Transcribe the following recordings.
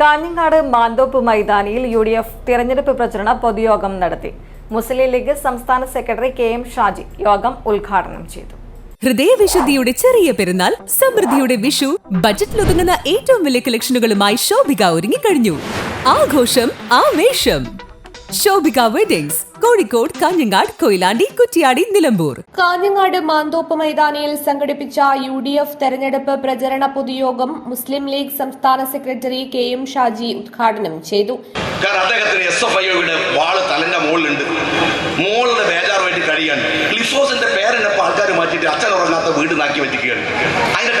കാഞ്ഞങ്ങാട് മാന്തോപ്പ് മൈതാനിയിൽ U D F തിരഞ്ഞെടുപ്പ് പ്രചരണ പൊതുയോഗം നടത്തി. മുസ്ലിം ലീഗ് സംസ്ഥാന സെക്രട്ടറി കെ എം ഷാജി യോഗം ഉദ്ഘാടനം ചെയ്തു. ഹൃദയവിശുദ്ധിയുടെ ചെറിയ പെരുന്നാൾ സമൃദ്ധിയുടെ വിഷു ബജറ്റിലൊതുങ്ങുന്ന ഏറ്റവും വലിയ കളക്ഷനുകളുമായി ശോഭിക ഒരുങ്ങിക്കഴിഞ്ഞു. ആഘോഷം ആവേശം. ശോഭിക വെഡിങ്സ് കോഴിക്കോട് കാഞ്ഞങ്ങാട് കൊയിലാണ്ടി കുറ്റിയാടി നിലമ്പൂർ. കാഞ്ഞങ്ങാട് മാന്തോപ്പ് മൈതാനിയിൽ സംഘടിപ്പിച്ച യു ഡി എഫ് തെരഞ്ഞെടുപ്പ് പ്രചരണ പൊതുയോഗം മുസ്ലിം ലീഗ് സംസ്ഥാന സെക്രട്ടറി കെ എം ഷാജി ഉദ്ഘാടനം ചെയ്തു. അദ്ദേഹത്തിന് എസ് എഫ് ഐയുടെ വാൾ തലന്റെ മുകളിലുണ്ട്. മോളുടെ ബേജാറുമായിട്ട് കഴിയാണ് ക്ലിഫോസിന്റെ പേരെന്നപ്പോ ആൾക്കാർ മാറ്റിയിട്ട് അച്ഛൻ ഉറങ്ങാത്ത വീട് നാക്കി വെച്ചിരിക്കുകയാണ്. അതിന്റെ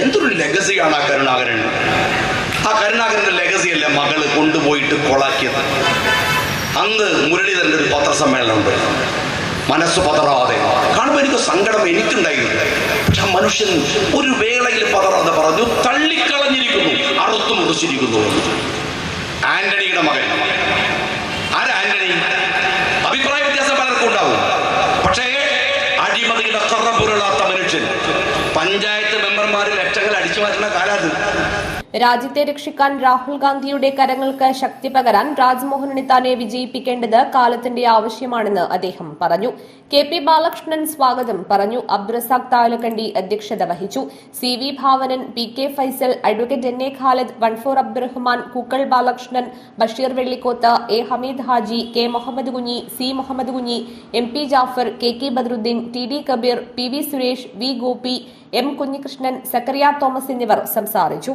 എന്തൊരു ലെഗസിയാണ് ആ കരുണാകരൻ ആ കരുണാകരന്റെ ലെഗസി അല്ലേ മകൾ കൊണ്ടുപോയിട്ട് കൊളാക്കിയത്? അന്ന് മുരളീധരന്റെ ഒരു പത്രസമ്മേളനമുണ്ട്. മനസ്സ് പതറാതെ. കാണുമ്പോൾ എനിക്ക് സങ്കടം എനിക്കുണ്ടായിരുന്നു പക്ഷെ ആ മനുഷ്യൻ ഒരു വേളയിൽ പതറാതെ പറഞ്ഞു തള്ളിക്കളഞ്ഞിരിക്കുന്നു അറുത്തു മുറിച്ചിരിക്കുന്നു. ആന്റണിയുടെ മകൻ. ആരാ ആന്റണി? അഭിപ്രായ വ്യത്യാസം പലർക്കും ഉണ്ടാവും. പക്ഷേ അഴിമതിയുടെ കറപുരളാത്ത മനുഷ്യൻ പഞ്ചായത്ത് മെമ്പർമാരിൽ ലക്ഷങ്ങൾ അടിച്ചു മാറ്റുന്ന കാലാത് രാജ്യത്തെ രക്ഷിക്കാൻ രാഹുൽ ഗാന്ധിയുടെ കരങ്ങൾക്ക് ശക്തി പകരാൻ രാജ്മോഹൻ ഉണ്ണിത്താനെ വിജയിപ്പിക്കേണ്ടത് കാലത്തിന്റെ ആവശ്യമാണെന്ന് അദ്ദേഹം പറഞ്ഞു. കെ പി ബാലകൃഷ്ണൻ സ്വാഗതം പറഞ്ഞു. അബ്ദുറസാഖ് താലക്കണ്ടി അധ്യക്ഷത വഹിച്ചു. C V Bhavanan P K Faisal advocate N A Khalid വൺഫോർ Abdurahman Kukkal Balakrishnan Basheer Vellikoth A Hameed Haji K Muhammad Kunhi C Muhammad Kunhi M P Jafar K K Badruddin T D Kabeer P V Suresh V Gopi M Kunhikrishnan Zachariah Thomas എന്നിവർ സംസാരിച്ചു.